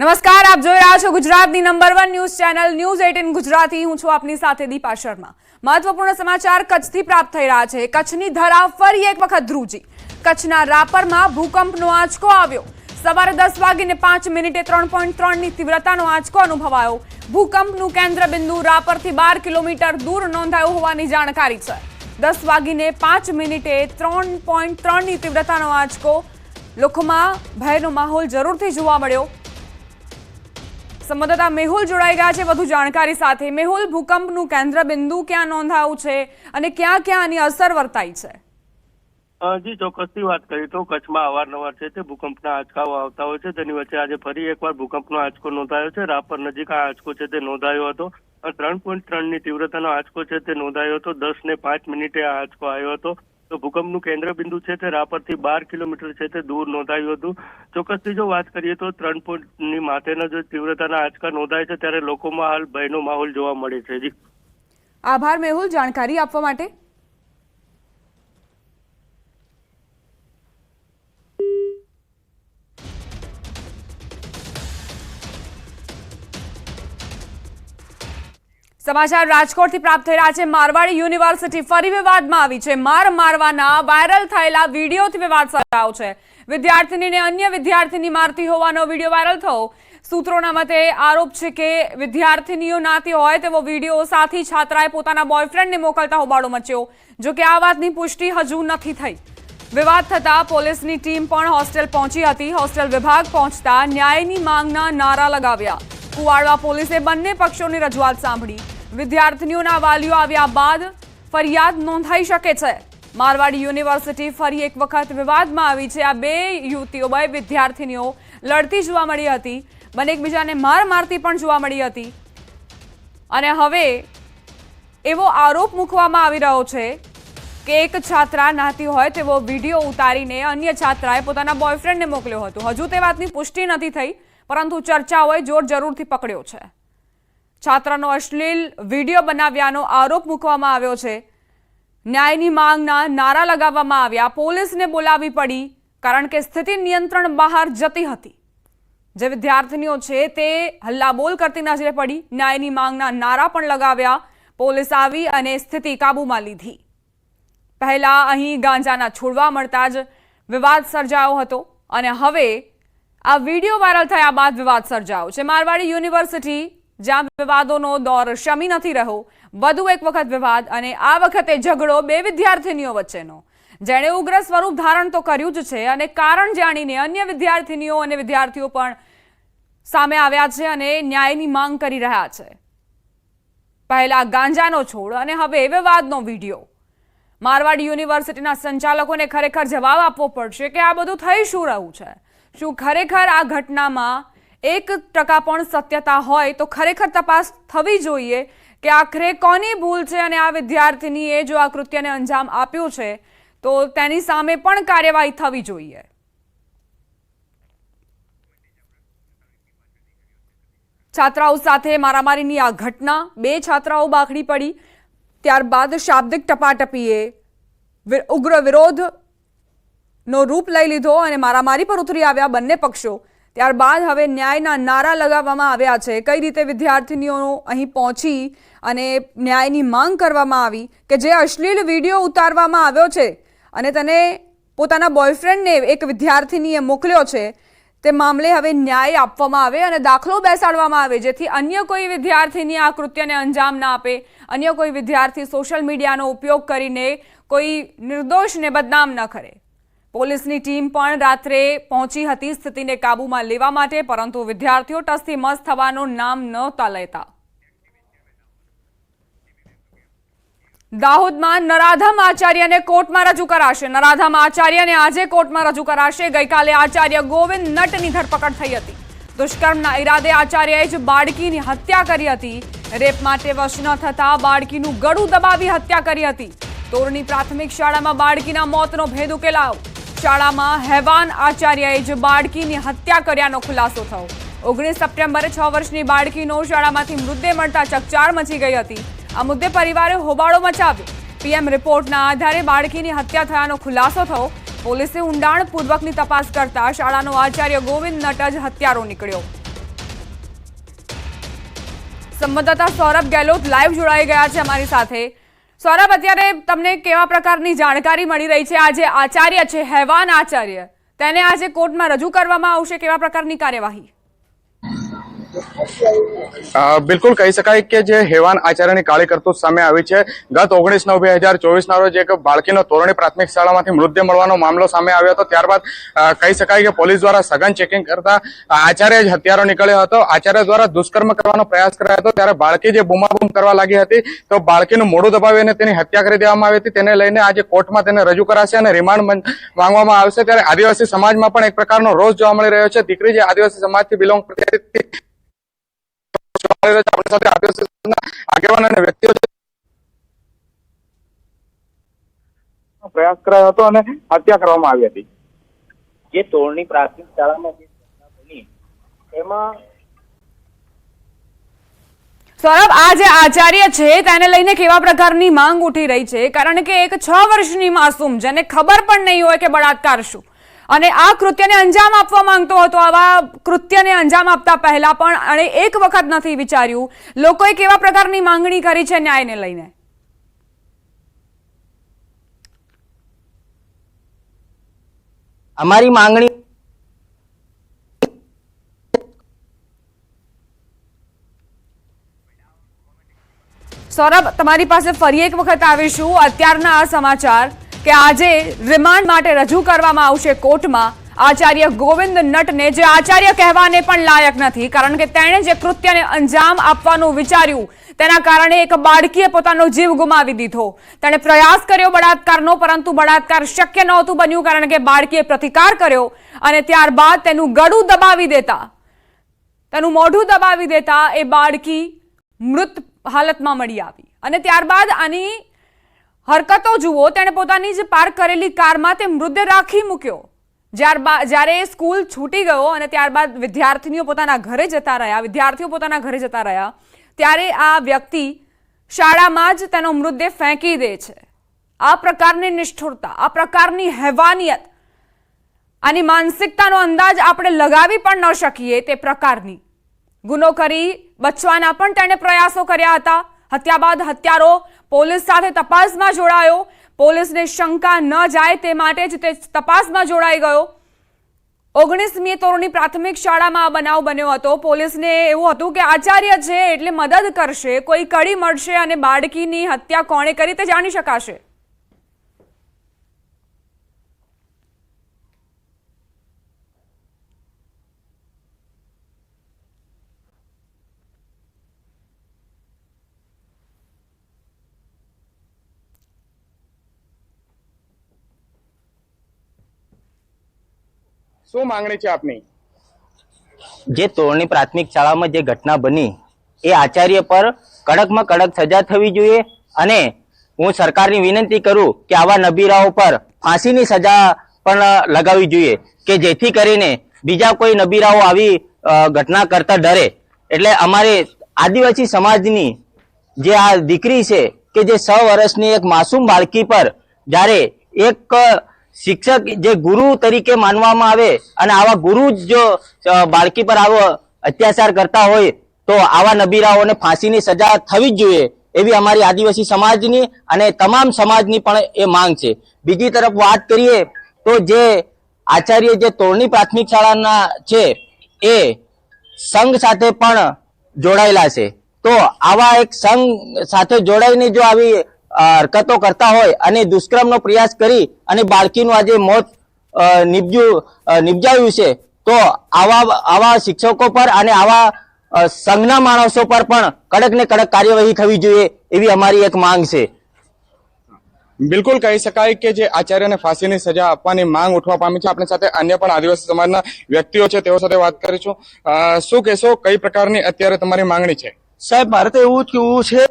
નમસ્કાર, આપ જોઈ રહ્યા છો ગુજરાતની number one news channel news eighteen Gujarati. હું છું આપની સાથે દીપા શર્મા. મહત્વપૂર્ણ સમાચાર કચ્છથી પ્રાપ્ત થઈ રહ્યા છે. કચ્છની ધરા ફરી એક વખત ધ્રુજી કચ્છના રાપરમાં ભૂકંપનો આંચકો આવ્યો. સવારે દસ વાગીને પાંચ મિનિટે ત્રણ પોઈન્ટ ત્રણની તીવ્રતાનો આંચકો અનુભવાયો. ભૂકંપનું કેન્દ્ર બિંદુ રાપરથી બાર કિલોમીટર દૂર નોંધાયું હોવાની જાણકારી છે. દસ વાગીને પાંચ મિનિટે ત્રણ પોઈન્ટ ત્રણની તીવ્રતાનો આંચકો. લોકોમાં ભયનો માહોલ જરૂરથી જોવા મળ્યો. સંવાદદાતા મેહુલ જોડાઈ ગયા છે વધુ જાણકારી સાથે. મેહુલ, ભૂકંપનું કેન્દ્ર બિંદુ ક્યાં નોંધાયું છે અને ક્યાં ક્યાં આની અસર વર્તાઈ છે? જી, ચોક્કસથી વાત કરીએ તો કચ્છમાં અવારનવાર છે તે ભૂકંપના આંચકાઓ આવતા હોય છે. તેની વચ્ચે આજે ફરી એકવાર ભૂકંપનો આંચકો નોંધાયો છે. રાપર નજીક આ આંચકો છે તે નોંધાયો હતો. ત્રણ પોઈન્ટ ત્રણની તીવ્રતાનો આંચકો છે તે નોંધાયો હતો. દસ ને પાંચ મિનિટે આ આંચકો આવ્યો હતો. તો ભૂકંપનું કેન્દ્ર બિંદુ છે તે રાપરથી બાર કિલોમીટર છે તે દૂર નોંધાયું હતું. ચોક્કસથી જો વાત કરીએ તો ત્રણ પોઈન્ટની માથેના જો તીવ્રતાના આંચકા નોંધાય છે, ત્યારે લોકોમાં હાલ ભયનો માહોલ જોવા મળે છે. જી. આભાર મેહુલ, જાણકારી આપવા માટે. સમાચાર રાજકોટથી પ્રાપ્ત થઈ રહ્યા છે. મારવાડી યુનિવર્સિટી ફરી વિવાદમાં આવી છે. માર મારવાના વાયરલ થયેલા વિડીયોથી વિવાદ સર્જાયો છે. વિદ્યાર્થીનીને અન્ય વિદ્યાર્થીની મારતી હોવાનો વીડિયો વાયરલ થયો. સૂત્રોના મતે આરોપ છે કે વિદ્યાર્થીનીઓ નાતી હોય તેવો વીડિયો સાથી છાત્રાએ પોતાના બોયફ્રેન્ડને મોકલતા હોબાળો મચ્યો. જો કે આ વાતની પુષ્ટિ હજુ નથી થઈ. વિવાદ થતાં પોલીસની ટીમ પણ હોસ્ટેલ પહોંચી હતી. હોસ્ટેલ વિભાગ પહોંચતા ન્યાયની માંગના નારા લગાવ્યા. કુવાડવા પોલીસે બંને પક્ષોની રજૂઆત સાંભળી. વિદ્યાર્થીનીઓના વાલીઓ આવ્યા બાદ ફરિયાદ નોંધાઈ શકે છે. મારવાડી યુનિવર્સિટી ફરી એક વખત વિવાદમાં આવી છે. આ બે યુવતીઓ બે વિદ્યાર્થીનીઓ લડતી જોવા મળી હતી. બંને એકબીજાને માર મારતી પણ જોવા મળી હતી. અને હવે એવો આરોપ મૂકવામાં આવી રહ્યો છે કે એક છાત્રા નાતી હોય તેવો વીડિયો ઉતારીને અન્ય છાત્રાએ પોતાના બોયફ્રેન્ડને મોકલ્યો હતો. હજુ તે વાતની પુષ્ટિ નથી થઈ, પરંતુ ચર્ચાઓએ જોર જરૂરથી પકડ્યો છે. છાત્રાનો અશ્લીલ વીડિયો બનાવ્યાનો આરોપ મૂકવામાં આવ્યો છે. ન્યાયની માંગના નારા લગાવવામાં આવ્યા. પોલીસને બોલાવી પડી કારણ કે સ્થિતિ નિયંત્રણ બહાર જતી હતી. જે વિદ્યાર્થીનીઓ છે તે હલ્લાબોલ કરતી નજરે પડી. ન્યાયની માંગના નારા પણ લગાવ્યા. પોલીસ આવી અને સ્થિતિ કાબૂમાં લીધી. પહેલા અહીં ગાંજાના છોડવા મળતા જ વિવાદ સર્જાયો હતો અને હવે આ વીડિયો વાયરલ થયા બાદ વિવાદ સર્જાયો છે. મારવાડી યુનિવર્સિટી જ્યાં વિવાદોનો દોર શમી નથી રહ્યો. વધુ એક વખત વિવાદ અને આ વખતે ઝઘડો બે વિદ્યાર્થીનીઓ વચ્ચેનો. જેણે ઉગ્ર સ્વરૂપ ધારણ તો કર્યું જ છે અને કારણ જાણીને અન્ય વિદ્યાર્થીનીઓ અને વિદ્યાર્થીઓ પણ સામે આવ્યા છે અને ન્યાયની માંગ કરી રહ્યા છે. પહેલા ગાંજાનો છોડ અને હવે વિવાદનો વીડિયો. મારવાડી યુનિવર્સિટીના સંચાલકોને ખરેખર જવાબ આપવો પડશે કે આ બધું થઈ શું રહ્યું છે? શું ખરેખર આ ઘટનામાં એક ટકા પણ સત્યતા હોય તો ખરેખર તપાસ થવી જોઈએ કે આખરે કોની ભૂલ છે અને આ વિદ્યાર્થીનીએ જો આ કૃત્યને અંજામ આપ્યું છે, તો તેની સામે પણ કાર્યવાહી થવી જોઈએ. છાત્રાઓ સાથે મારામારીની આ ઘટના, બે છાત્રાઓ બાખડી પડી, ત્યારબાદ શાબ્દિક ટપાટપીએ ઉગ્ર વિરોધનો રૂપ લઈ લીધો અને મારામારી પર ઉતરી આવ્યા બંને પક્ષો. ત્યારબાદ હવે ન્યાયના નારા લગાવવામાં આવ્યા છે. કઈ રીતે વિદ્યાર્થીનીઓ અહીં પહોંચી અને ન્યાયની માંગ કરવામાં આવી કે જે અશ્લીલ વીડિયો ઉતારવામાં આવ્યો છે અને તેને પોતાના બોયફ્રેન્ડને એક વિદ્યાર્થીનીએ મોકલ્યો છે, તે મામલે હવે ન્યાય આપવામાં આવે અને દાખલો બેસાડવામાં આવે, જેથી અન્ય કોઈ વિદ્યાર્થીની આ કૃત્યને અંજામ ના આપે. અન્ય કોઈ વિદ્યાર્થી સોશિયલ મીડિયાનો ઉપયોગ કરીને કોઈ નિર્દોષને બદનામ ન કરે. પોલીસની ટીમ પણ રાત્રે પહોંચી હતી સ્થિતિને કાબૂમાં લેવા માટે, પરંતુ વિદ્યાર્થીઓ ટસથી મસ્ત થવાનું નામ નહોતા લેતા. દાહોદમાં નરાધમ આચાર્યને કોર્ટમાં રજૂ કરાશે. નરાધમ આચાર્યને આજે કોર્ટમાં રજૂ કરાશે. ગઈકાલે આચાર્ય ગોવિંદ નટની ધરપકડ થઈ હતી. દુષ્કર્મના ઈરાદે આચાર્યએ જ બાળકીની હત્યા કરી હતી. રેપ માટે વશ ન થતા બાળકીનું ગળું દબાવી હત્યા કરી હતી. તોરની પ્રાથમિક શાળામાં બાળકીના મોતનો ભેદ ઉકેલાયો. શાળામાં હેવાન આચાર્યએ જ બાળકીની હત્યા કર્યાનો ખુલાસો થયો. ઓગણીસ સપ્ટેમ્બરે છ વર્ષની બાળકીનો શાળામાંથી મૃતદેહ મળતા ચકચાર મચી ગઈ હતી. આ મુદ્દે પરિવારે હોબાળો મચાવ્યો. પીએમ રિપોર્ટના આધારે બાળકીની હત્યા થયાનો ખુલાસો થયો. પોલીસે ઊંડાણપૂર્વકની તપાસ કરતા શાળાનો આચાર્ય ગોવિંદ નટ જ હત્યારો નીકળ્યો. સંવાદદાતા સૌરભ ગેહલોત લાઈવ જોડાઈ ગયા છે અમારી સાથે. સૌરભ, અત્યારે તમને કેવા પ્રકારની જાણકારી મળી રહી છે? આજે આચાર્ય છે, હેવાન આચાર્ય. તેને આજે કોર્ટમાં રજૂ કરવામાં આવશે. કેવા પ્રકારની કાર્યવાહી? બિલકુલ કહી શકાય કે જે હેવાન આચાર્યની કાળી કરતૂત સામે આવી છે. ગત ઓગણીસ નવ બે હજાર ચોવીસના રોજ એક બાળકીનો તોરણી પ્રાથમિક શાળામાંથી મૃતદેહ મળવાનો મામલો સામે આવ્યો હતો. ત્યારબાદ કહી શકાય કે પોલીસ દ્વારા સઘન ચેકિંગ કરતા આચાર્ય જ હત્યારો નીકળ્યો હતો. આચાર્ય દ્વારા દુષ્કર્મ કરવાનો પ્રયાસ કરાયો હતો. ત્યારે બાળકી જે બૂમાબૂમ કરવા લાગી હતી, તો બાળકીનું મોઢું દબાવીને તેની હત્યા કરી દેવામાં આવી હતી. તેને લઈને આજે કોર્ટમાં તેને રજૂ કરાશે અને રિમાન્ડ માંગવામાં આવશે. ત્યારે આદિવાસી સમાજમાં પણ એક પ્રકારનો રોષ જોવા મળી રહ્યો છે. દીકરી જે આદિવાસી સમાજથી બિલોંગ કરતી હતી જોવા મળી રહ્યો છે. આપણી સાથે આદિવાસી આગેવાન અને વ્યક્તિઓ પ્રયાસ કરાયો હતો અને હત્યા કરવામાં આવી હતી. જે તોરણી પ્રાથમિક શાળામાં જે ઘટના બની એમાં સૌરભ આ જે આચાર્ય છે તેને લઈને કેવા પ્રકારની માંગ ઉઠી રહી છે? કારણ કે એક છ વર્ષની માસૂમ જેને ખબર પણ નહીં હોય કે બળાત્કાર શું. અને આ કૃત્યને અંજામ આપવા માંગતો હતો. આવા કૃત્યને અંજામ આપતા પહેલા પણ અને એક વખત નથી વિચાર્યું. લોકોએ કેવા પ્રકારની માંગણી કરી છે ન્યાયને લઈને? અમારી માંગણી સૌરભ તમારી પાસે ફરી એક વખત આવીશું. અત્યારના આ સમાચાર. કે આજે રિમાન્ડ માટે રજૂ કરવામાં આવશે કોર્ટમાં. આચાર્ય ગોવિંદ નટને જે આચાર્ય કહેવાને પણ લાયક નથી, કારણ કે તેણે જે કૃત્યને અંજામ આપવાનું વિચાર્યું, તેના કારણે એક બાળકીએ પોતાનો જીવ ગુમાવી દીધો. તેણે પ્રયાસ કર્યો બળાત્કારનો, પરંતુ બળાત્કાર શક્ય નહોતું બન્યું, કારણ કે બાળકીએ પ્રતિકાર કર્યો અને ત્યારબાદ તેનું ગળું દબાવી દેતા. તેનું મોઢું દબાવી દેતા એ બાળકી મૃત હાલતમાં મળી આવી. અને ત્યારબાદ આની હરકતો જુઓ, તેણે પોતાની જ પાર્ક કરેલી કારમાં તે મૃતદેહ રાખી મૂક્યો. જ્યારે સ્કૂલ છૂટી ગયો અને ત્યારબાદ વિદ્યાર્થીનીઓ પોતાના ઘરે જતા રહ્યા, વિદ્યાર્થીઓ પોતાના ઘરે જતા રહ્યા, ત્યારે આ વ્યક્તિ શાળામાં જ તેનો મૃતદેહ ફેંકી દે છે. આ પ્રકારની નિષ્ઠુરતા, આ પ્રકારની હેવાનિયત, આની માનસિકતાનો અંદાજ આપણે લગાવી પણ ન શકીએ તે પ્રકારની. ગુનો કરી બચવાના પણ તેણે પ્રયાસો કર્યા હતા. હત્યા બાદ હત્યારો પોલીસ સાથે તપાસમાં જોડાયો. પોલીસને શંકા ન જાય તે માટે જ તે તપાસમાં જોડાઈ ગયો. ઓગણીસમી તોરણી પ્રાથમિક શાળામાં આ બનાવ બન્યો હતો. પોલીસને એવું હતું કે આચાર્ય છે એટલે મદદ કરશે, કોઈ કડી મળશે અને બાળકીની હત્યા કોણે કરી તે જાણી શકાશે. શું માંગણી છે આપની? જે તોરણી પ્રાથમિક શાળામાં જે ઘટના બની, એ આચાર્ય પર કડકમાં કડક સજા થવી જોઈએ અને હું સરકારની વિનંતી કરું કે આવા નબીરાઓ પર ફાંસીની સજા પણ લગાવવી જોઈએ કે જેથી કરીને બીજા કોઈ નબીરાઓ આવી ઘટના કરતા ડરે. એટલે અમારે આદિવાસી સમાજની જે આ દીકરી છે કે જે છ વર્ષની એક માસૂમ બાળકી પર જ્યારે એક શિક્ષક જે ગુરુ તરીકે માનવામાં આવે અને આવા ગુરુ જ બાળકી પર આવો અત્યાચાર કરતા હોય, તો આવા નબીરાઓને ફાંસીની સજા થવી જ જોઈએ એવી અમારી આદિવાસી સમાજની અને તમામ સમાજની પણ એ માંગ છે. બીજી તરફ વાત કરીએ તો જે આચાર્ય જે તોરણી પ્રાથમિક શાળાના છે, એ સંઘ સાથે પણ જોડાયેલા છે. તો આવા એક સંઘ સાથે જોડાઈને જો આવી હરકતો કરતા હોય અને દુષ્કર્મનો પ્રયાસ કરી અને બાળકીનું આજે મોત અ, નિપજ્યું નિપજાયું નિપજાવ્યું છે તો આવા આવા શિક્ષકો પર અને આવા સંઘના માણસો પર પણ કડક ને કડક કાર્યવાહી થવી જોઈએ એવી અમારી એક માંગ છે. બિલકુલ કહી શકાય કે જે આચાર્યને ફાંસીની સજા આપવાની માંગ ઉઠવા પામી છે. આપણી સાથે અન્ય પણ આદિવાસી સમાજના વ્યક્તિઓ છે તેઓ સાથે વાત કરીશું શું કહેશો? કઈ પ્રકારની અત્યારે તમારી માંગણી છે? સાહેબ મારે તો એવું જ કેવું છે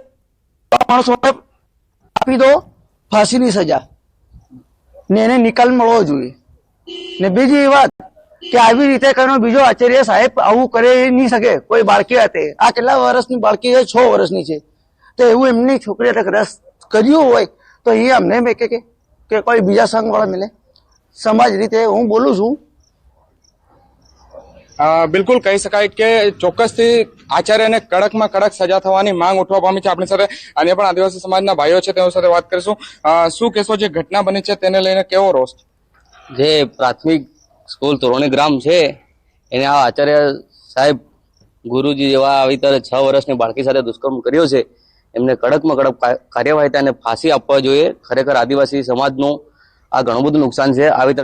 આ માણસોને આપી દો, ફાંસીની સજા. ને એને નિકાલ મળવો જોઈએ. ને બીજી વાત કે આવી રીતે કરનો બીજો આચાર્ય સાહેબ આવું કરે નહીં શકે. કોઈ બાળકી હતી. આ કેટલા વર્ષની બાળકી છે? છ વર્ષની છે. તો એવું એમની છોકરી રસ કર્યું હોય, તો એ અમને મેં કે કોઈ બીજા સંઘવાળા મિલે સમાજ રીતે હું બોલું છું બિલકુલ કહી શકાય કે ચોક્કસથી આચાર્યને કડકમાં કડક સજા થવાની માંગ ઉઠવા પામી છે આપણી સાથે. અન્ય પણ આદિવાસી સમાજના ભાઈઓ છે, તેઓ સાથે વાત કરીશું. શું કહેશો જે ઘટના બની છે તેને લઈને કેવો રોષ? જે પ્રાથમિક સ્કૂલ તોરણી ગ્રામ છે, એને આ આચાર્ય સાહેબ ગુરુજી જેવા આવી ત્યારે છ વર્ષની બાળકી સાથે દુષ્કર્મ કર્યો છે. એમને કડકમાં કડક કાર્યવાહી અને ફાંસી આપવા જોઈએ. ખરેખર આદિવાસી સમાજનું આ ઘણું બધું નુકસાન છે. આવી રીતે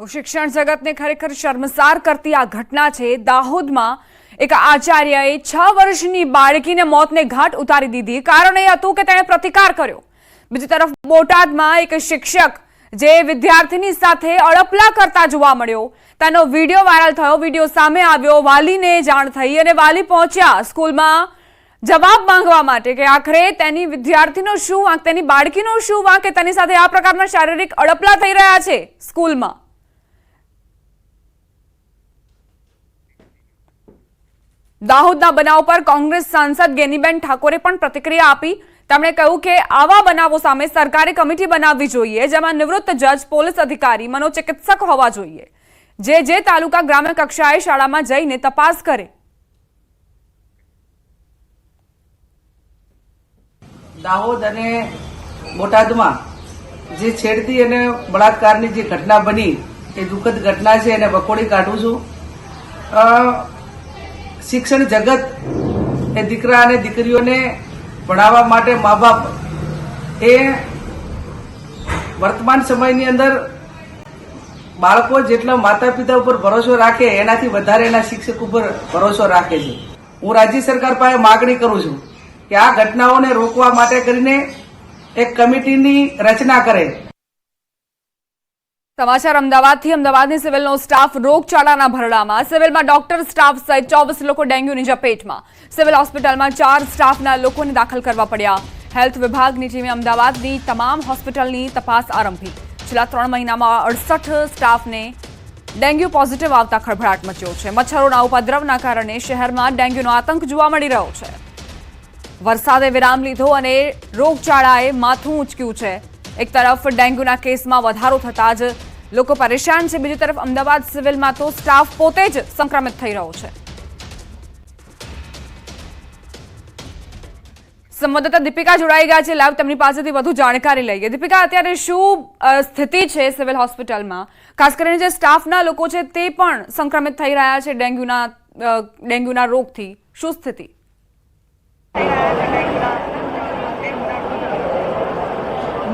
તો શિક્ષણ જગતને ખરેખર શર્મસાર કરતી આ ઘટના છે. દાહોદમાં એક આચાર્યએ છ વર્ષની બાળકીને મોતને ઘાટ ઉતારી દીધી. કારણ એ હતું કે તેણે પ્રતિકાર કર્યો. બીજી તરફ બોટાદમાં એક શિક્ષક જે વિદ્યાર્થીની સાથે અડપલા કરતા જોવા મળ્યો. તેનો વીડિયો વાયરલ થયો. વીડિયો સામે આવ્યો. વાલીને જાણ થઈ અને વાલી પહોંચ્યા સ્કૂલમાં જવાબ માંગવા માટે કે આખરે તેની વિદ્યાર્થીનો શું વાંક, તેની બાળકીનો શું વાંક કે તેની સાથે આ પ્રકારના શારીરિક અડપલા થઈ રહ્યા છે સ્કૂલમાં? દાહોદના બનાવ પર કોંગ્રેસ સાંસદ ગેનીબેન ઠાકોરે પણ પ્રતિક્રિયા આપી. તેમણે કહ્યું કે આવા બનાવો સામે સરકારે કમિટી બનાવવી જોઈએ, જેમાં નિવૃત્ત જજ, પોલીસ અધિકારી, મનોચિકિત્સક હોવા જોઈએ. જે જે તાલુકા ગ્રામ્ય કક્ષાએ શાળામાં જઈને તપાસ કરે. દાહોદ અને બોટાદમાં જે છેડતી અને બળાત્કારની જે ઘટના બની, એ દુઃખદ ઘટના છે, એને વખોડી કાઢું છું. શિક્ષણ જગત એ દીકરા અને દીકરીઓને ભણાવવા માટે મા બાપ એ વર્તમાન સમયની અંદર બાળકો જેટલા માતા પિતા ઉપર ભરોસો રાખે, એનાથી વધારે એના શિક્ષક ઉપર ભરોસો રાખે છે. હું રાજ્ય સરકાર પાસે માગણી કરું છું કે આ ઘટનાઓને રોકવા માટે કરીને એક કમિટીની રચના કરે. સમાચાર અમદાવાદથી. અમદાવાદની સિવિલનો સ્ટાફ રોગચાળાના ભરડામાં. સિવિલમાં ડોક્ટર સ્ટાફ સહિત ચોવીસ લોકો ડેન્ગ્યુની ઝપેટમાં. સિવિલ હોસ્પિટલમાં ચાર સ્ટાફના લોકોને દાખલ કરવા પડ્યા. હેલ્થ વિભાગની ટીમે અમદાવાદની તમામ હોસ્પિટલની તપાસ આરંભી. છેલ્લા ત્રણ મહિનામાં અડસઠ સ્ટાફને ડેન્ગ્યુ પોઝિટિવ આવતા ખળભળાટ મચ્યો છે. મચ્છરોના ઉપદ્રવના કારણે શહેરમાં ડેન્ગ્યુનો આતંક જોવા મળી રહ્યો છે. વરસાદે વિરામ લીધો અને રોગચાળાએ માથું ઉંચક્યું છે. એક તરફ ડેન્ગ્યુના કેસમાં વધારો થતાં જ લોકો પરેશાન છે, બીજી તરફ અમદાવાદ સિવિલમાં તો સ્ટાફ પોતે જ સંક્રમિત થઈ રહ્યો છે. સંવાદદાતા દીપિકા જોડાઈ ગયા છે લાઈવ, તેમની પાસેથી વધુ જાણકારી લઈએ. દીપિકા, અત્યારે શું સ્થિતિ છે સિવિલ હોસ્પિટલમાં? ખાસ કરીને જે સ્ટાફના લોકો છે તે પણ સંક્રમિત થઈ રહ્યા છે ડેન્ગ્યુના ડેન્ગ્યુના રોગથી. શું સ્થિતિ?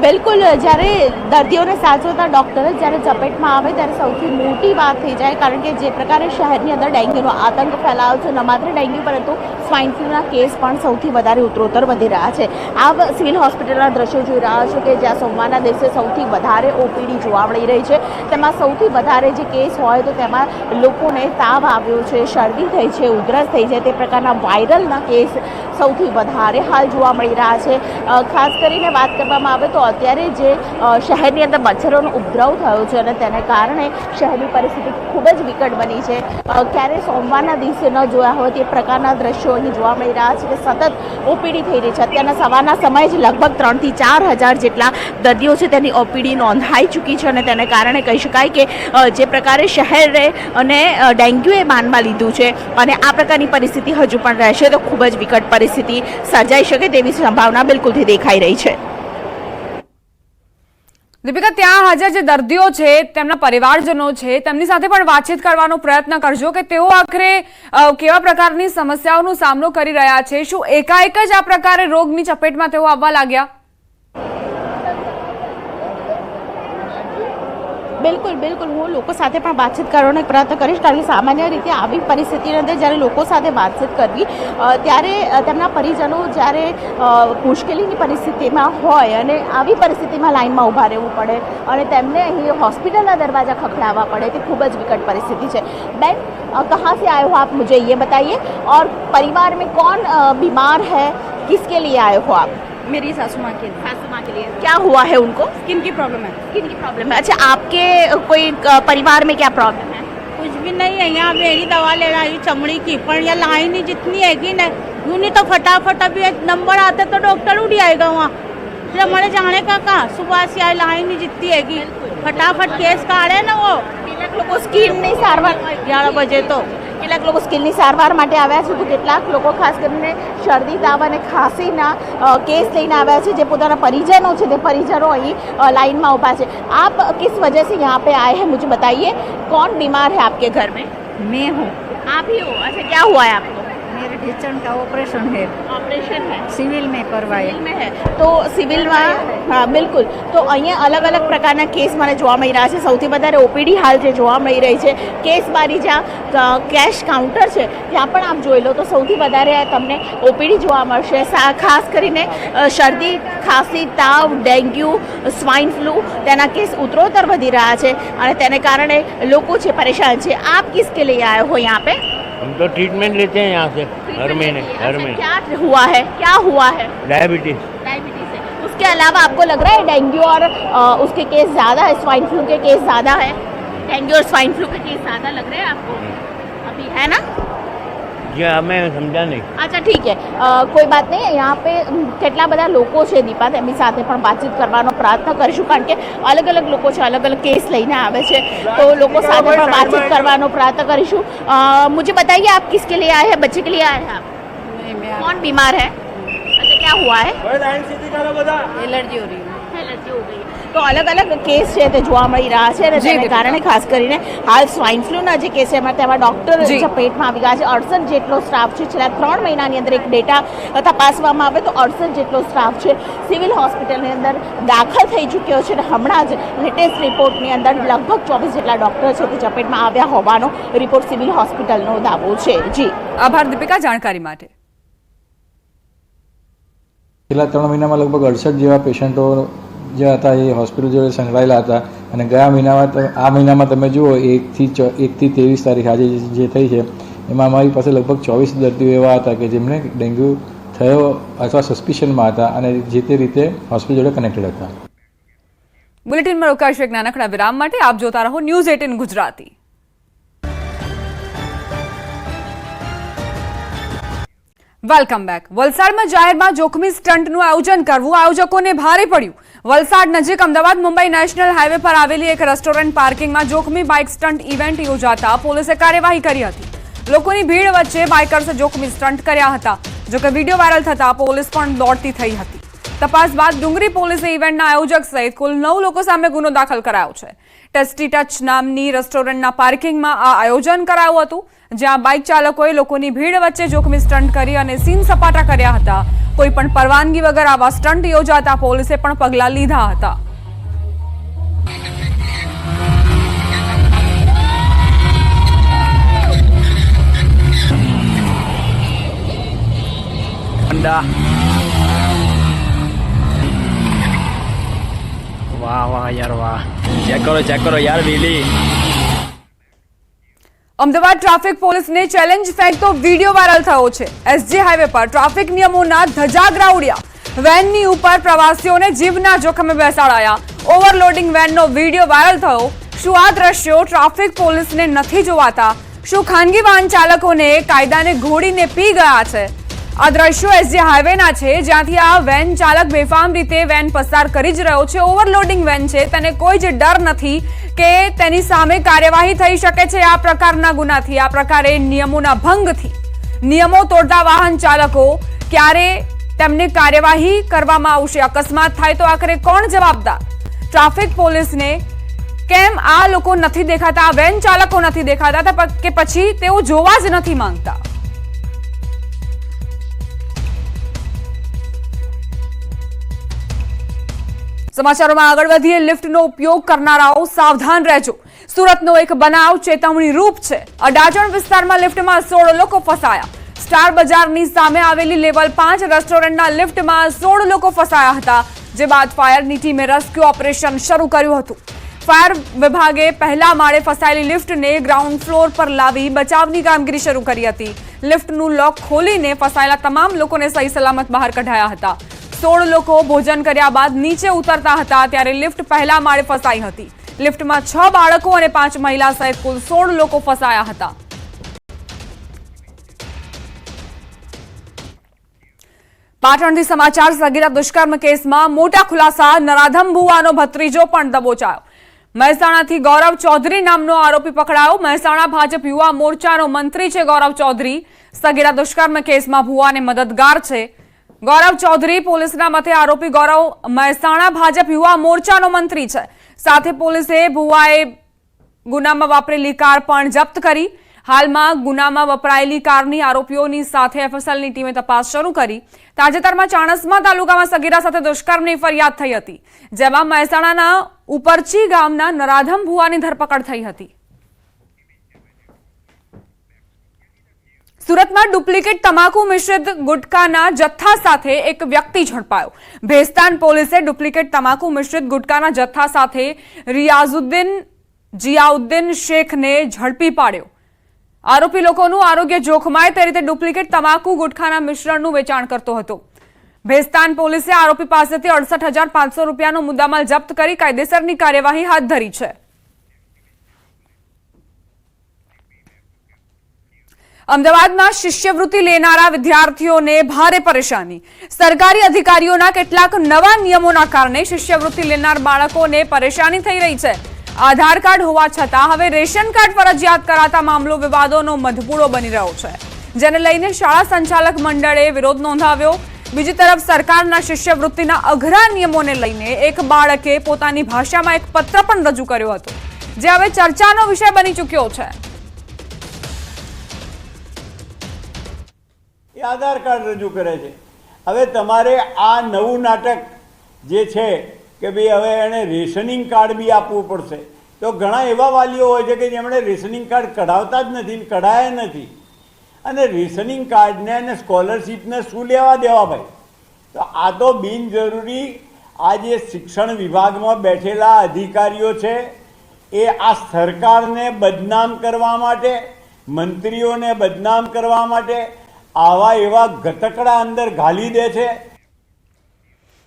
બિલકુલ, જ્યારે દર્દીઓને સાચવતા ડૉક્ટર જ્યારે ઝપેટમાં આવે ત્યારે સૌથી મોટી વાત થઈ જાય, કારણ કે જે પ્રકારે શહેરની અંદર ડેન્ગ્યુનો આતંક ફેલાયો છે, ન માત્ર ડેન્ગ્યુ પરંતુ સ્વાઇન ફ્લૂના કેસ પણ સૌથી વધારે ઉત્તરોત્તર વધી રહ્યા છે. આ સિવિલ હોસ્પિટલના દ્રશ્યો જોઈ રહ્યા છો કે જ્યાં સોમવારના દિવસે સૌથી વધારે ઓપીડી જોવા મળી રહી છે. તેમાં સૌથી વધારે જે કેસ હોય તો તેમાં લોકોને તાવ આવ્યો છે, શરદી થઈ છે, ઉધરસ થઈ છે, તે પ્રકારના વાયરલના કેસ સૌથી વધારે હાલ જોવા મળી રહ્યા છે. ખાસ કરીને વાત કરવામાં આવે તો અત્યારે જે શહેરની અંદર મચ્છરોનો ઉપદ્રવ થયો છે અને તેને કારણે શહેરની પરિસ્થિતિ ખૂબ જ વિકટ બની છે. ક્યારે સોમવારના દિવસે ન જોયા હોય તે પ્રકારના દ્રશ્યો અહીં જોવા મળી રહ્યા છે કે સતત ઓપીડી થઈ રહી છે. અત્યારના સવારના સમયે જ લગભગ ત્રણથી ચાર હજાર જેટલા દર્દીઓ છે તેની ઓપીડી નોંધાઈ ચૂકી છે અને તેને કારણે કહી શકાય કે જે પ્રકારે શહેરે અને ડેન્ગ્યુએ માનમાં લીધું છે અને આ પ્રકારની પરિસ્થિતિ હજુ પણ રહેશે. તો ખૂબ જ વિકટ પરિસ્થિતિ સર્જાઈ શકે તેવી સંભાવના બિલકુલથી દેખાઈ રહી છે. દીપિકા, ત્યાં હાજર જે દર્દીઓ છે, તેમના પરિવારજનો છે, તેમની સાથે પણ વાતચીત કરવાનો પ્રયત્ન કરજો કે તેઓ આખરે કેવા પ્રકારની સમસ્યાઓનો સામનો કરી રહ્યા છે? શું એકાએક જ આ પ્રકારે રોગની ચપેટમાં તેઓ આવવા લાગ્યા? બિલકુલ બિલકુલ. હું લોકો સાથે પણ વાતચીત કરવાનો પ્રયત્ન કરીશ. કારણ કે સામાન્ય રીતે આવી પરિસ્થિતિની અંદર જ્યારે લોકો સાથે વાતચીત કરવી ત્યારે તેમના પરિજનો જ્યારે મુશ્કેલીની પરિસ્થિતિમાં હોય અને આવી પરિસ્થિતિમાં લાઇનમાં ઊભા રહેવું પડે અને તેમને અહીં હોસ્પિટલના દરવાજા ખખડાવવા પડે, તે ખૂબ જ વિકટ પરિસ્થિતિ છે. બેન કહા સે આયો આપ? મુજે યે બતાઈએ. ઓર પરિવારમાં કોણ બીમાર હૈ? કિસકે લીએ આયો હો આપ? मेरी सासू माँ के लिए। सासू माँ के लिए। क्या हुआ है उनको? स्किन की प्रॉब्लम है। स्किन की प्रॉब्लम है। अच्छा आपके कोई परिवार में क्या प्रॉब्लम है? कुछ भी नहीं है यहाँ मेरी दवा ले रहा है चमड़ी की। पर यह लाइन ही जितनी है कि नहीं यूँ तो फटाफट अभी एक नंबर आता तो डॉक्टर उठ आएगा वहाँ। फिर हमारे जाने का कहा? सुबह से आई लाइन ही जितनी है कि फटाफट केस का आ रहे ना वो। उसकी नहीं सार ग्यारह बजे तो। કેટલાક લોકો સ્કિનની સારવાર માટે આવ્યા છે તો કેટલાક લોકો ખાસ કરીને શરદી તાવ અને ખાંસીના કેસ લઈને આવ્યા છે જે પોતાના પરિજનો છે તે પરિજનો અહીં લાઇનમાં ઊભા છે. આપ કિસ વજહ સે યહાં પે આએ હૈ મુજે બતાઈએ? કોણ બીમાર હૈ આપકે ઘર મેં? મેં હું. आप ही हो अच्छा क्या हुआ है आपको मेरे ढिचन का ऑपरेशन है ऑपरेशन है सिविल में करवाए સિવિલ में है તો સિવિલમાં હા બિલકુલ તો અહીંયા અલગ અલગ પ્રકારના કેસ મને જોવા મળી રહ્યા છે સૌથી વધારે ઓપીડી હાલ જે જોવા મળી રહી છે કેસ બારી જ્યાં કેશ કાઉન્ટર છે ત્યાં પણ આપ જોઈ લો તો સૌથી વધારે તમને ઓપીડી જોવા મળશે સા- ખાસ કરીને અ, શરદી ખાંસી તાવ ડેન્ગ્યુ સ્વાઇન ફ્લૂ તેના કેસ ઉત્તરોત્તર વધી રહ્યા છે અને તેને કારણે લોકો છે પરેશાન છે આપ કિસકે लिए आए हो यहाँ पे हम तो ट्रीटमेंट लेते हैं यहाँ से हर महीने हर अच्छा, महीने। क्या हुआ है? क्या हुआ है? डायबिटीज़ डायबिटीज़ है उसके अलावा आपको लग रहा है डेंगू और उसके केस ज़्यादा है स्वाइन फ्लू के केस ज़्यादा है? डेंगू और स्वाइन फ्लू के केस ज़्यादा लग रहे हैं आपको? अभी है ना? जी हमें समझा नहीं અચ્છા ઠીક છે અ, કોઈ બાત નહીં यहाँ पे ઉમ, કેટલા બધા લોકો છે દીપા તેમની સાથે પણ વાતચીત કરવાનો પ્રયત્ન કરીશું કારણ કે અલગ અલગ લોકો છે અલગ અલગ કેસ લઈને આવે છે તો લોકો સાથે પણ વાતચીત કરવાનો પ્રયત્ન કરીશું અ, मुझे बताइए आप किसके लिए आए हैं बच्चे के लिए आए हैं आप कौन बीमार है अच्छा क्या हुआ है एलर्जी हो रही है એલર્જી હો ગઈ તો અલગ અલગ કેસ છે તે જોવા મળી રહ્યા છે અને જેને કારણે ખાસ કરીને હાલ સ્વાઇન ફ્લૂના જે કેસ છે એમાં તેમાં ડોક્ટર જી. ચપેટમાં આવી ગયા છે અડસઠ જેટલો સ્ટાફ છે. છેલ્લા ત્રણ મહિનાની અંદર એક ડેટા તપાસવામાં આવે તો અડસઠ જેટલો સ્ટાફ છે સિવિલ હોસ્પિટલની અંદર દાખલ થઈ ચૂક્યો છે અને હમણાં જ લેટેસ્ટ રિપોર્ટની અંદર લગભગ ચોવીસ જેટલા ડોક્ટર છે તે ચપેટમાં આવ્યા હોવાનો રિપોર્ટ સિવિલ હોસ્પિટલનો દાવો છે. જી. આભાર દીપિકા જાણકારી માટે. છેલ્લા ત્રણ મહિનામાં લગભગ અડસઠ જેવા પેશન્ટો જે હતા એ હોસ્પિટલ જોડે સંકળાયેલા હતા. અને ગયા મહિનામાં આ મહિનામાં તમે જુઓ, એકથી એકથી ત્રેવીસ તારીખ આજે જે થઈ છે, એમાં અમારી પાસે લગભગ ચોવીસ દર્દીઓ એવા હતા કે જેમને ડેન્ગ્યુ થયો અથવા સસ્પિશનમાં હતા અને જે તે રીતે હોસ્પિટલ જોડે કનેક્ટેડ હતા. બુલેટિનમાં રોકાશે એક નાનકડા વિરામ માટે. આપ જોતા રહો news eighteen Gujarati. Welcome back વલસાડમાં જાહેરમાં જોખમી સ્ટન્ટનું આયોજન કરવું આયોજકોને ભારે પડ્યું. વલસાડ નજીક અમદાવાદ મુંબઈ નેશનલ હાઈવે પર આવેલી એક રેસ્ટોરન્ટ પાર્કિંગમાં જોખમી બાઇક સ્ટન્ટ ઇવેન્ટ યોજાતા પોલીસે કાર્યવાહી કરી હતી. લોકોની ભીડ વચ્ચે બાઇકર્સે જોખમી સ્ટન્ટ કર્યા હતા. જોકે વીડિયો વાયરલ થતા પોલીસ પણ દોડતી થઈ હતી. તપાસ બાદ ડુંગરી પોલીસે ઇવેન્ટના આયોજક સહિત કુલ નવ લોકો સામે ગુનો દાખલ કરાયો છે. ટેસ્ટી ટચ નામની રેસ્ટોરન્ટના પાર્કિંગમાં આ આયોજન કરાયું હતું, જ્યાં બાઇક ચાલકોએ લોકોની ભીડ વચ્ચે જોખમી સ્ટન્ટ કરી અને સીન સપાટા કર્યા હતા. કોઈ પણ પરવાનગી વગર આવા સ્ટન્ટ યોજાતા પોલીસે પણ પગલાં લીધા હતા. वाह અમદાવાદ ટ્રાફિક પોલીસને ચેલેન્જ ફેંકતો વીડિયો વાયરલ થયો છે. એસજી હાઈવે પર ટ્રાફિક નિયમોના ધજાગરા ઉડ્યા વેનની ઉપર પ્રવાસીઓને જીવના જોખમે બેસાડાયા. ઓવરલોડિંગ વેનનો વીડિયો વાયરલ થયો. શું આ દ્રશ્યો ટ્રાફિક પોલીસને નથી જોવાતા? શું ખાનગી વાહન ચાલકોને કાયદાને ઘોડીને પી ગયા છે? આ દ્રશ્યો એસજી હાઈવેના છે. જ્યાંથી આ વેન ચાલક બેફામ રીતે વેન પસાર કરી જ રહ્યો છે. ઓવરલોડિંગ વેન છે. તેને કોઈ જ ડર નથી કે તેની સામે કાર્યવાહી થઈ શકે છે આ પ્રકારના ગુનાથી. આ પ્રકારે નિયમોના ભંગથી. નિયમો તોડતા વાહન ચાલકો ક્યારે તેમને કાર્યવાહી કરવામાં આવશે? અકસ્માત થાય તો આખરે કોણ જવાબદાર? ટ્રાફિક પોલીસને કેમ આ લોકો નથી દેખાતા? આ વેન ચાલકો નથી દેખાતા કે પછી તેઓ જોવા જ નથી માંગતા? સમાચારોમાં આગળ વધીએ. લિફ્ટનો ઉપયોગ કરનારાઓ સાવધાન રહેજો. સુરતનો એક બનાવ ચેતવણી રૂપ છે. અડાજણ વિસ્તારમાં લિફ્ટમાં સોળ લોકો ફસાયા. સ્ટાર બજારની સામે આવેલી લેવલ પાંચ રેસ્ટોરન્ટના લિફ્ટમાં સોળ લોકો ફસાયા હતા, જે બાદ ફાયરની ટીમે રેસ્ક્યુ ઓપરેશન શરૂ કર્યું હતું. ફાયર વિભાગે પહેલા માળે ફસાયેલી લિફ્ટને ગ્રાઉન્ડ ફ્લોર પર લાવી બચાવની કામગીરી શરૂ કરી હતી. લિફ્ટનું લોક ખોલીને ફસાયેલા તમામ લોકોને સહી સલામત બહાર કઢાયા હતા. સોળ લોકો ભોજન કર્યા બાદ નીચે ઉતરતા હતા ત્યારે લિફ્ટ પહેલા માળે ફસાઈ હતી. લિફ્ટમાં છ બાળકો અને પાંચ મહિલા સહિત કુલ સોળ લોકો ફસાયા હતા. પાટણથી સમાચાર, સગીરા દુષ્કર્મ કેસમાં મોટા ખુલાસા, નરાધમ ભુવાનો ભત્રીજો પણ દબોચાયો. મહેસાણાથી ગૌરવ ચૌધરી નામનો આરોપી પકડાયો. મહેસાણા ભાજપ યુવા મોરચાનો મંત્રી છે ગૌરવ ચૌધરી. સગીરા દુષ્કર્મ કેસમાં ભુવાને મદદગાર છે. ગૌરવ ચૌધરી પોલીસના મતે આરોપી ગૌરવ મહેસાણા ભાજપ યુવા મોરચાનો મંત્રી છે. સાથે પોલીસે ભુવાએ ગુનામાં વાપરેલી કાર પણ જપ્ત કરી. હાલમાં ગુનામાં વપરાયેલી કારની આરોપીઓની સાથે એફએસએલની ટીમે તપાસ શરૂ કરી. તાજેતરમાં ચાણસ્મા તાલુકામાં સગીરા સાથે દુષ્કર્મની ફરિયાદ થઈ હતી, જેમાં મહેસાણાના ઉપરચી ગામના નરાધમ ભુવાની ધરપકડ થઈ હતી. સુરતમાં ડુપ્લિકેટ તમાકુ મિશ્રિત ગુટકાના જથ્થા સાથે એક વ્યક્તિ ઝડપાયો. ભેસ્તાન પોલીસે ડુપ્લિકેટ તમાકુ મિશ્રિત ગુટકાના જથ્થા સાથે રિયાઝુદ્દીન, જિયાઉદ્દીન શેખને ઝડપી પાડ્યો. આરોપી લોકોનું આરોગ્ય જોખમાય તે રીતે ડુપ્લિકેટ તમાકુ ગુટખાના મિશ્રણનું વેચાણ કરતો હતો. ભેસ્તાન પોલીસે આરોપી પાસેથી અડસઠ રૂપિયાનો મુદ્દામાલ જપ્ત કરી કાયદેસરની કાર્યવાહી હાથ ધરી છે. અમદાવાદમાં શિષ્યવૃત્તિ લેનારા વિદ્યાર્થીઓને ભારે પરેશાની. સરકારી અધિકારીઓના કેટલાક નવા નિયમોના કારણે શિષ્યવૃત્તિ લેનાર બાળકોને પરેશાની થઈ રહી છે. આધાર કાર્ડ હોવા છતાં હવે રેશન કાર્ડ ફરજિયાત કરાતા મામલો વિવાદોનો મધપૂડો બની રહ્યો છે. જેને લઈને શાળા સંચાલક મંડળે વિરોધ નોંધાવ્યો. બીજી તરફ સરકારના શિષ્યવૃત્તિના અઘરા નિયમોને લઈને એક બાળકે પોતાની ભાષામાં એક પત્ર પણ રજૂ કર્યો હતો. જે હવે ચર્ચાનો વિષય બની ચૂક્યો છે. એ આધાર કાર્ડ રજૂ કરે છે. હવે તમારે આ નવું નાટક જે છે કે ભાઈ હવે એણે રેશનિંગ કાર્ડ બી આપવું પડશે. તો ઘણા એવા વાલીઓ હોય છે કે જેમણે રેશનિંગ કાર્ડ કઢાવતા જ નથી કઢાયા નથી. અને રેશનિંગ કાર્ડને અને સ્કોલરશીપને શું લેવા દેવા ભાઈ? તો આ તો બિનજરૂરી આ જે શિક્ષણ વિભાગમાં બેઠેલા અધિકારીઓ છે, એ આ સરકારને બદનામ કરવા માટે, મંત્રીઓને બદનામ કરવા માટે આવા એવા ગતકડા અંદર ઘાલી દે છે?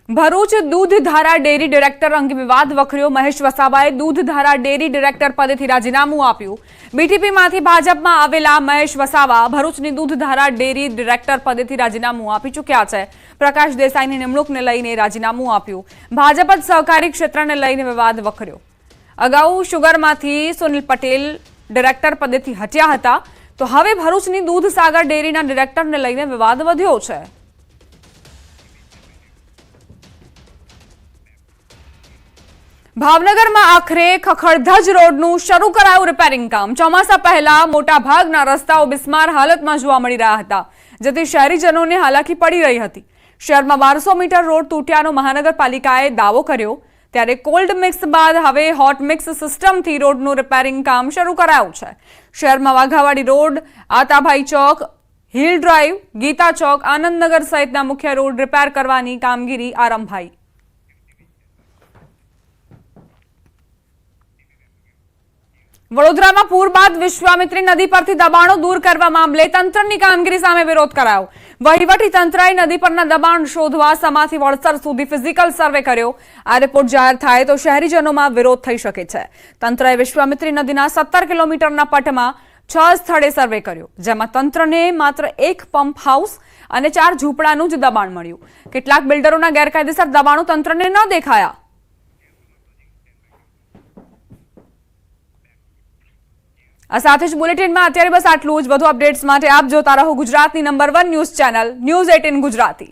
ભરૂચ દૂધધારા ડેરી ડિરેક્ટર અંગે વિવાદ વખર્યો. મહેશ વસાવાએ દૂધધારા ડેરી ડિરેક્ટર પદેથી રાજીનામું આપ્યું. બીટીપીમાંથી ભાજપમાં આવેલા મહેશ વસાવા ભરૂચની દૂધધારા ડેરી ડિરેક્ટર પદેથી રાજીનામું આપી ચૂક્યા છે. પ્રકાશ દેસાઈની નિમણૂકને લઈને રાજીનામું આપ્યું. ભાજપ જ સહકારી ક્ષેત્રને લઈને વિવાદ વખર્યો. અગાઉ શુગરમાંથી સુનિલ પટેલ ડિરેક્ટર પદેથી હટ્યા હતા. તો હવે ભરૂચની દૂધસાગર ડેરીના ડિરેક્ટરને લઈને વિવાદ વધ્યો છે. ભાવનગરમાં આખરે ખખડધજ રોડનું શરૂ કરાયું રિપેરિંગ કામ. ચોમાસા પહેલા મોટા ભાગના રસ્તાઓ બિસ્માર હાલતમાં જોવા મળી રહ્યા હતા, જેથી શહેરીજનોને હાલાકી પડી રહી હતી. શહેરમાં બારસો મીટર રોડ તૂટ્યાનો મહાનગરપાલિકાએ દાવો કર્યો, ત્યારે કોલ્ડ મિક્સ બાદ હવે હોટ મિક્સ સિસ્ટમથી રોડનું રિપેરિંગ કામ શરૂ કરાયું છે. શહેરમાં Waghawadi Road, Atabhai Chowk, Hill Drive, Gita Chowk, Anandnagar સહિતના મુખ્ય રોડ રિપેર કરવાની કામગીરી આરંભાઈ. વડોદરામાં પૂર બાદ વિશ્વામિત્રી નદી પરથી દબાણો દૂર કરવા મામલે તંત્રની કામગીરી સામે વિરોધ કરાયો. વહીવટી તંત્રએ નદી પરના દબાણ શોધવા સમાથી વડસર સુધી ફિઝિકલ સર્વે કર્યો. આ રિપોર્ટ જાહેર થાય તો શહેરીજનોમાં વિરોધ થઈ શકે છે. તંત્રએ વિશ્વામિત્રી નદીના સત્તર કિલોમીટરના પટમાં છ સ્થળે સર્વે કર્યો, જેમાં તંત્રને માત્ર એક પંપ હાઉસ અને ચાર ઝૂંપડાનું જ દબાણ મળ્યું. કેટલાક બિલ્ડરોના ગેરકાયદેસર દબાણો તંત્રને ન દેખાયા. આ સાથે જ બુલેટિનમાં અત્યારે બસ આટલું જ. વધુ અપડેટ્સ માટે આપ જોતા રહો ગુજરાતની number one news channel news eighteen Gujarati.